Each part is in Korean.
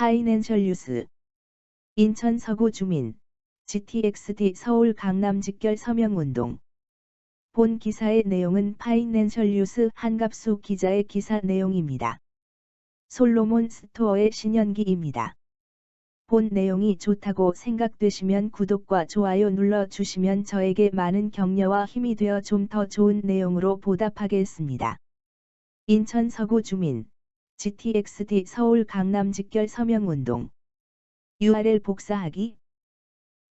파이낸셜 뉴스 인천 서구 주민 GTXD 서울 강남 직결 서명운동 본 기사의 내용은 파이낸셜 뉴스 한갑수 기자의 기사 내용입니다. 솔로몬 스토어의 신현기입니다. 본 내용이 좋다고 생각되시면 구독과 좋아요 눌러주시면 저에게 많은 격려와 힘이 되어 좀 더 좋은 내용으로 보답하겠습니다. 인천 서구 주민 GTXD 서울 강남 직결 서명운동 URL 복사하기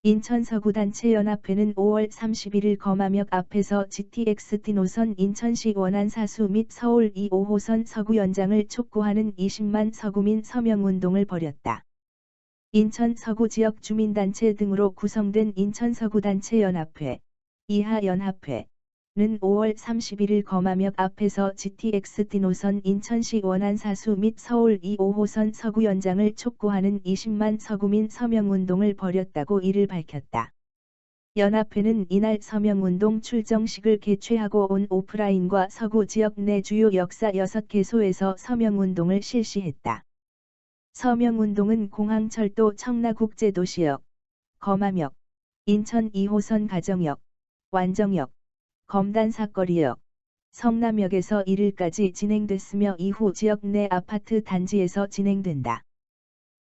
인천 서구단체연합회는 5월 31일 거마역 앞에서 GTX-T 노선 인천시 원안사수 및 서울 2호선 서구 연장을 촉구하는 20만 서구민 서명운동을 벌였다. 인천 서구 지역 주민단체 등으로 구성된 인천 서구단체연합회, 이하연합회, 는 5월 31일 거마역 앞에서 GTX-D 노선 인천시 원안사수 및 서울 2호선 서구 연장을 촉구하는 20만 서구민 서명운동을 벌였다고 이를 밝혔다. 연합회는 이날 서명운동 출정식을 개최하고 온 오프라인과 서구 지역 내 주요 역사 6개소에서 서명운동을 실시했다. 서명운동은 공항철도 청라국제도시역, 거마역, 인천 2호선 가정역, 완정역, 검단 사거리역, 성남역에서 1일까지 진행됐으며 이후 지역 내 아파트 단지에서 진행된다.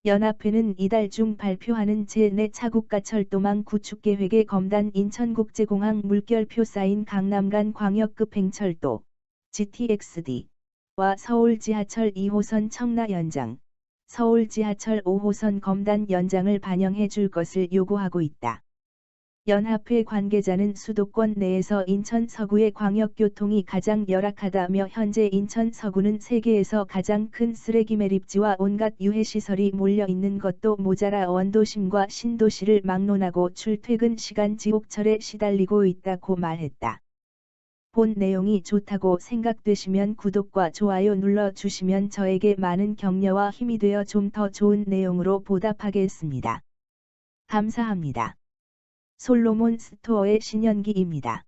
연합회는 이달 중 발표하는 제4 차국가 철도망 구축 계획의 검단 인천국제공항 물결표 쌓인 강남 간 광역급 행철도 GTXD와 서울 지하철 2호선 청라 연장, 서울 지하철 5호선 검단 연장을 반영해 줄 것을 요구하고 있다. 연합회 관계자는 수도권 내에서 인천 서구의 광역교통이 가장 열악하다며 현재 인천 서구는 세계에서 가장 큰 쓰레기 매립지와 온갖 유해시설이 몰려 있는 것도 모자라 원도심과 신도시를 막론하고 출퇴근 시간 지옥철에 시달리고 있다고 말했다. 본 내용이 좋다고 생각되시면 구독과 좋아요 눌러주시면 저에게 많은 격려와 힘이 되어 좀 더 좋은 내용으로 보답하겠습니다. 감사합니다. 솔로몬 스토어의 신현기입니다.